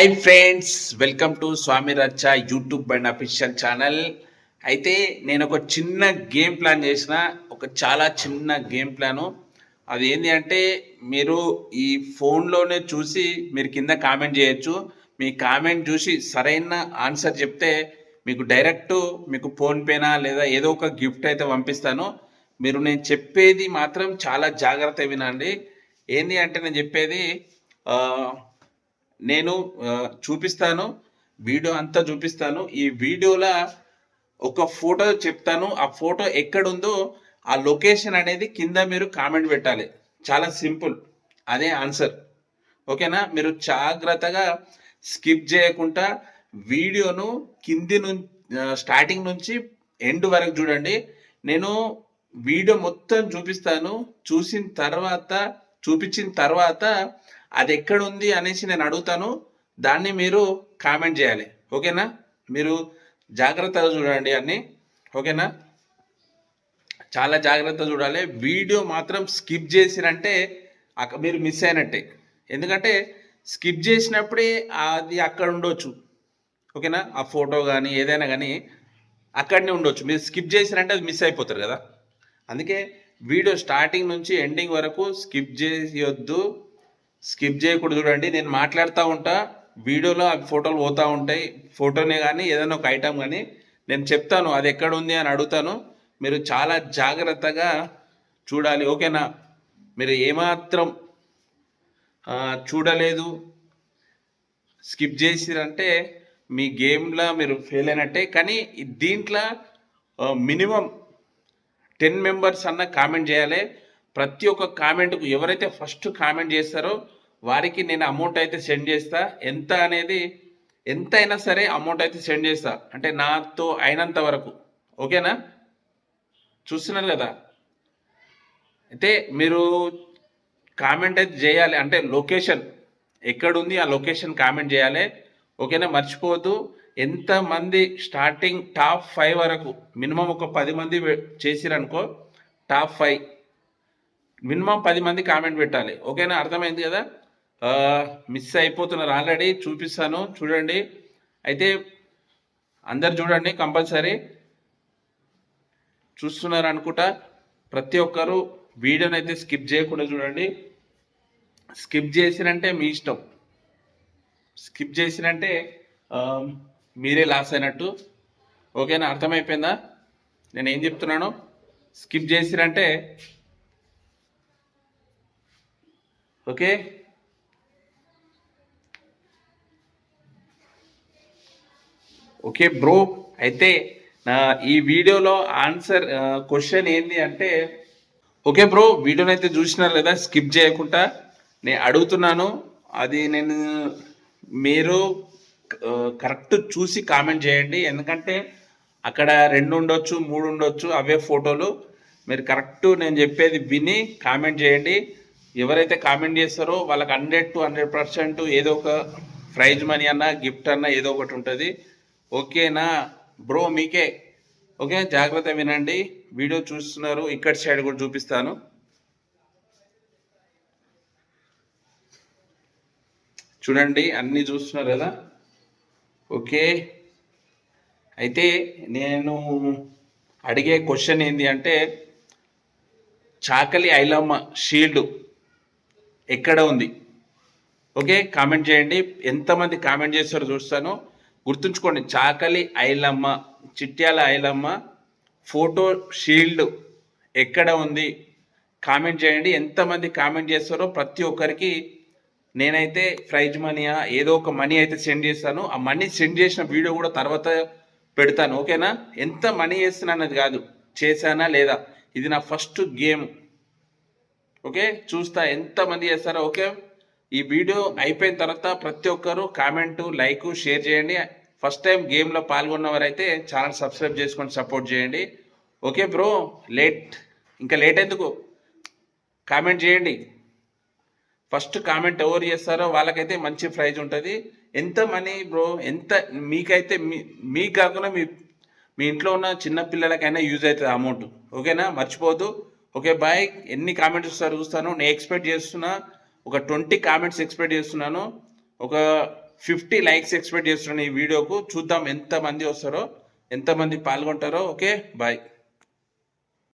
Hi friends welcome to Swami Racha YouTube and official channel అయితే నేను ఒక చిన్న గేమ్ ప్లాన్ చేసిన ఒక చాలా చిన్న గేమ్ ప్లాను అది ఏంటి అంటే మీరు ఈ ఫోన్లోనే చూసి మీరు కింద కామెంట్ చేయొచ్చు. మీ కామెంట్ చూసి సరైన ఆన్సర్ చెప్తే మీకు డైరెక్ట్ మీకు ఫోన్పేనా లేదా ఏదో ఒక గిఫ్ట్ అయితే పంపిస్తాను. మీరు నేను చెప్పేది మాత్రం చాలా జాగ్రత్త వినండి. ఏంటి అంటే నేను చెప్పేది నేను చూపిస్తాను వీడియో అంతా చూపిస్తాను. ఈ వీడియోలో ఒక ఫోటో చెప్తాను. ఆ ఫోటో ఎక్కడుందో ఆ లొకేషన్ అనేది కింద మీరు కామెంట్ పెట్టాలి. చాలా సింపుల్ అదే ఆన్సర్. ఓకేనా? మీరు జాగ్రత్తగా స్కిప్ చేయకుండా వీడియోను కింది నుంచి స్టార్టింగ్ నుంచి ఎండ్ వరకు చూడండి. నేను వీడియో మొత్తం చూపిస్తాను. చూసిన తర్వాత చూపించిన తర్వాత అది ఎక్కడ ఉంది అనేసి నేను అడుగుతాను. దాన్ని మీరు కామెంట్ చేయాలి. ఓకేనా? మీరు జాగ్రత్తగా చూడండి అన్ని. ఓకేనా? చాలా జాగ్రత్తగా చూడాలి. వీడియో మాత్రం స్కిప్ చేసినంటే మీరు మిస్ అయినట్టే. ఎందుకంటే స్కిప్ చేసినప్పుడే అది అక్కడ ఉండొచ్చు. ఓకేనా? ఆ ఫోటో కానీ ఏదైనా కానీ అక్కడనే ఉండొచ్చు. మీరు స్కిప్ చేసినంటే అది మిస్ అయిపోతారు కదా? అందుకే వీడియో స్టార్టింగ్ నుంచి ఎండింగ్ వరకు స్కిప్ చేయొద్దు. స్కిప్ చేయకూడదు చూడండి. నేను మాట్లాడుతూ ఉంటా వీడియోలో అవి ఫోటోలు పోతూ ఉంటాయి. ఫోటోనే కానీ ఏదైనా ఒక ఐటమ్ కానీ నేను చెప్తాను అది ఎక్కడ ఉంది అని అడుగుతాను. మీరు చాలా జాగ్రత్తగా చూడాలి. ఓకేనా? మీరు ఏమాత్రం చూడలేదు స్కిప్ చేసిరంటే మీ గేమ్లో మీరు ఫెయిల్ అయినట్టే. కానీ దీంట్లో మినిమం టెన్ మెంబర్స్ అన్న కామెంట్ చేయాలి. ప్రతి ఒక్క కామెంట్కు ఎవరైతే ఫస్ట్ కామెంట్ చేస్తారో వారికి నేను అమౌంట్ అయితే సెండ్ చేస్తా. ఎంత అనేది ఎంత అయినా సరే అమౌంట్ అయితే సెండ్ చేస్తా. అంటే నాతో అయినంత వరకు. ఓకేనా? చూస్తున్నారు కదా? అయితే మీరు కామెంట్ అయితే చేయాలి. అంటే లొకేషన్. ఎక్కడుంది ఆ లొకేషన్ కామెంట్ చేయాలి. ఓకేనా? మర్చిపోవద్దు. ఎంతమంది స్టార్టింగ్ టాప్ ఫైవ్ వరకు మినిమం ఒక పది మంది చేసిరనుకో టాప్ ఫైవ్ మినిమం పది మంది కామెంట్ పెట్టాలి. ఓకేనా? అర్థమైంది కదా? మిస్ అయిపోతున్నారు ఆల్రెడీ చూపిస్తాను చూడండి. అయితే అందరు చూడండి కంపల్సరీ. చూస్తున్నారు అనుకుంటా ప్రతి ఒక్కరు వీడియోని అయితే స్కిప్ చేయకుండా చూడండి. స్కిప్ చేసినంటే మీ ఇష్టం. స్కిప్ చేసినంటే మీరే లాస్ అయినట్టు. ఓకేనా? అర్థమైపోయిందా? నేను ఏం చెప్తున్నాను? స్కిప్ చేసిరంటే ఓకే? ఓకే బ్రో అయితే నా ఈ వీడియోలో ఆన్సర్ క్వశ్చన్ ఏంది అంటే ఓకే బ్రో వీడియోని అయితే చూసినారు లేదా స్కిప్ చేయకుండా నేను అడుగుతున్నాను. అది నేను మీరు కరెక్ట్ చూసి కామెంట్ చేయండి. ఎందుకంటే అక్కడ రెండు ఉండొచ్చు మూడు ఉండొచ్చు అవే ఫోటోలు. మీరు కరెక్ట్ నేను చెప్పేది విని కామెంట్ చేయండి. ఎవరైతే కామెంట్ చేస్తారో వాళ్ళకి హండ్రెడ్ టు హండ్రెడ్ పర్సెంట్ ఏదో ఒక ప్రైజ్ మనీ అన్న గిఫ్ట్ అన్న ఏదో ఒకటి ఉంటుంది. ఓకేనా? బ్రో మీకే. ఓకే జాగ్రత్త వినండి. వీడియో చూస్తున్నారు. ఇక్కడ సైడ్ కూడా చూపిస్తాను. చూడండి అన్నీ చూస్తున్నారు కదా? ఓకే. అయితే నేను అడిగే క్వశ్చన్ ఏంటి అంటే చాకలి ఐలమ్మ షీల్డ్ ఎక్కడ ఉంది? ఓకే కామెంట్ చేయండి. ఎంతమంది కామెంట్ చేస్తారో చూస్తాను. గుర్తుంచుకోండి చాకలి ఐలమ్మ చిట్యాల ఐలమ్మ ఫోటో షీల్డ్ ఎక్కడ ఉంది? కామెంట్ చేయండి. ఎంతమంది కామెంట్ చేస్తారో ప్రతి ఒక్కరికి నేనైతే ప్రైజ్ మనీ ఏదో ఒక మనీ అయితే సెండ్ చేస్తాను. ఆ మనీ సెండ్ చేసిన వీడియో కూడా తర్వాత పెడతాను. ఓకేనా? ఎంత మనీ చేస్తున్నా అన్నది కాదు. చేశానా లేదా? ఇది నా ఫస్ట్ గేమ్. ఓకే? చూస్తా ఎంతమంది చేస్తారో ఓకే? ఈ వీడియో అయిపోయిన తర్వాత ప్రతి ఒక్కరు కామెంటు లైక్ షేర్ చేయండి. ఫస్ట్ టైం గేమ్లో పాల్గొన్నవారైతే ఛానల్ సబ్స్క్రైబ్ చేసుకొని సపోర్ట్ చేయండి. Okay bro? లేట్. ఇంకా లేట్ ఎందుకు? కామెంట్ చేయండి. ఫస్ట్ కామెంట్ ఎవరు చేస్తారో వాళ్ళకైతే మంచి ప్రైజ్ ఉంటుంది. ఎంత మనీ బ్రో? ఎంత మీకైతే మీ మీకు కాకుండా మీ మీ ఇంట్లో ఉన్న చిన్న పిల్లలకైనా యూజ్ అవుతుంది అమౌంట్. ఓకేనా? మర్చిపోవద్దు. ఓకే బాయ్ ఎన్ని కామెంట్స్ వస్తారో చూస్తాను. నేను ఎక్స్పెక్ట్ చేస్తున్నా. ఒక ట్వంటీ కామెంట్స్ ఎక్స్పెక్ట్ చేస్తున్నాను. ఒక ఫిఫ్టీ లైక్స్ ఎక్స్పెక్ట్ చేస్తున్నాను ఈ వీడియోకు చూద్దాం ఎంతమంది వస్తారో ఎంతమంది పాల్గొంటారో. Okay bye